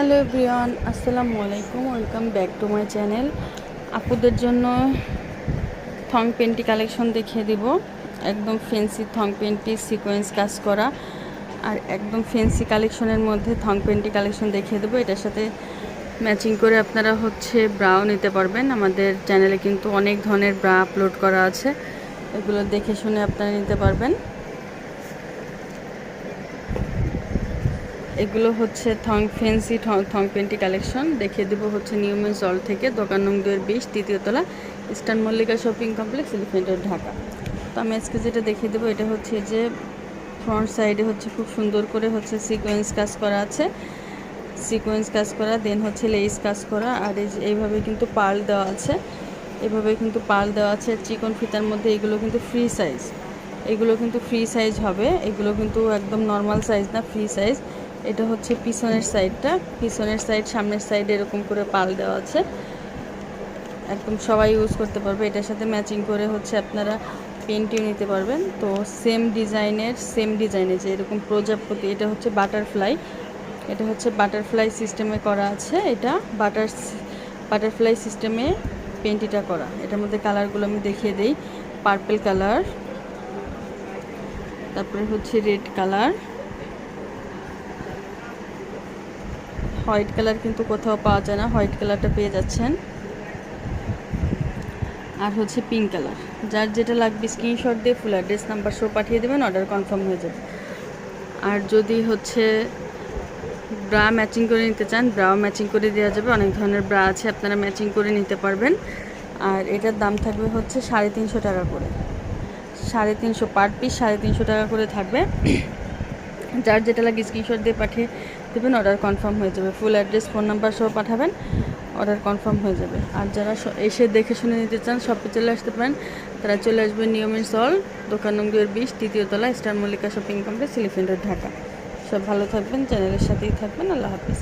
Hello everyone, আসসালামু আলাইকুম। Welcome back to my channel. আপুদের জন্য থং পেন্টি কালেকশন দেখিয়ে দিব। একদম ফেন্সি থং পেন্টি সিকোয়েন্স কাজ করা। আর একদম ফেন্সি কালেকশনের মধ্যে থং পেন্টি কালেকশন দেখিয়ে দেবো। এটার সাথে ম্যাচিং করে আপনারা হচ্ছে ব্রাও নিতে পারবেন। আমাদের চ্যানেলে কিন্তু অনেক ধরনের ব্রা আপলোড করা আছে। এগুলো দেখে শুনে আপনারা নিতে পারবেন। এগুলো হচ্ছে thong fancy thong panty collection. দেখিয়ে দেবো হচ্ছে নিউমেন জল থেকে দোকান নং দুয়ের বিশ তৃতীয়তলা ইস্টার্ন মল্লিকা শপিং কমপ্লেক্স এলিফেন্টের ঢাকা। তো আমি আজকে যেটা দেখিয়ে দেবো, এটা হচ্ছে যে ফ্রন্ট সাইডে হচ্ছে খুব সুন্দর করে হচ্ছে সিকোয়েন্স কাজ করা আছে। সিকোয়েন্স কাজ করা দেন হচ্ছে লেস কাজ করা, আর এই এইভাবে কিন্তু পাল দেওয়া আছে। এভাবে কিন্তু পাল দেওয়া আছে, চিকন ফিতার মধ্যে এগুলো কিন্তু ফ্রি সাইজ এগুলো কিন্তু ফ্রি সাইজ হবে, এগুলো কিন্তু একদম নর্মাল সাইজ না ফ্রি সাইজ এটা হচ্ছে পিছনের সাইডটা। পিছনের সাইড, সামনের সাইড এরকম করে পাল দেওয়া আছে। একদম সবাই ইউজ করতে পারবে। এটার সাথে ম্যাচিং করে হচ্ছে আপনারা পেন্টিও নিতে পারবেন। তো সেম ডিজাইনের সেম ডিজাইনের যে এরকম প্রজাপতি, এটা হচ্ছে বাটারফ্লাই এটা হচ্ছে বাটারফ্লাই সিস্টেমে করা আছে। এটা বাটার বাটারফ্লাই সিস্টেমে পেন্টিটা করা। এটার মধ্যে কালারগুলো আমি দেখিয়ে দিই। পার্পল কালার তারপরে হচ্ছে রেড কালার হোয়াইট কালার কিন্তু কোথাও পাওয়া যায় না। হোয়াইট কালারটা পেয়ে যাচ্ছেন। আর হচ্ছে পিঙ্ক কালার। যার যেটা লাগবে স্ক্রিনশট দিয়ে ফুল অ্যাড্রেস নাম্বার সব পাঠিয়ে দেবেন অর্ডার কনফার্ম হয়ে যাবে। আর যদি হচ্ছে ব্রা ম্যাচিং করে নিতে চান ব্রাও ম্যাচিং করে দেওয়া যাবে। অনেক ধরনের ব্রা আছে, আপনারা ম্যাচিং করে নিতে পারবেন। আর এটার দাম থাকবে হচ্ছে সাড়ে তিনশো টাকা করে। সাড়ে তিনশো পার পিস সাড়ে তিনশো টাকা করে থাকবে। যার যেটা লাগে স্ক্রিনশট দিয়ে পাঠিয়ে দেবেন অর্ডার কনফার্ম হয়ে যাবে। ফুল অ্যাড্রেস ফোন নাম্বার সহ পাঠাবেন অর্ডার কনফার্ম হয়ে যাবে। আর যারা এসে দেখে শুনে নিতে চান শপে চলে আসতে পারেন। তারা চলে আসবেন নিয়মের সল দোকান নং দুয়ের বিশ তৃতীয়তলা স্টার মল্লিকা শপিং কমপ্লেক্স সিলিফেন্ডের ঢাকা। সব ভালো থাকবেন চ্যানেলের সাথেই থাকবেন, আল্লাহ হাফিজ।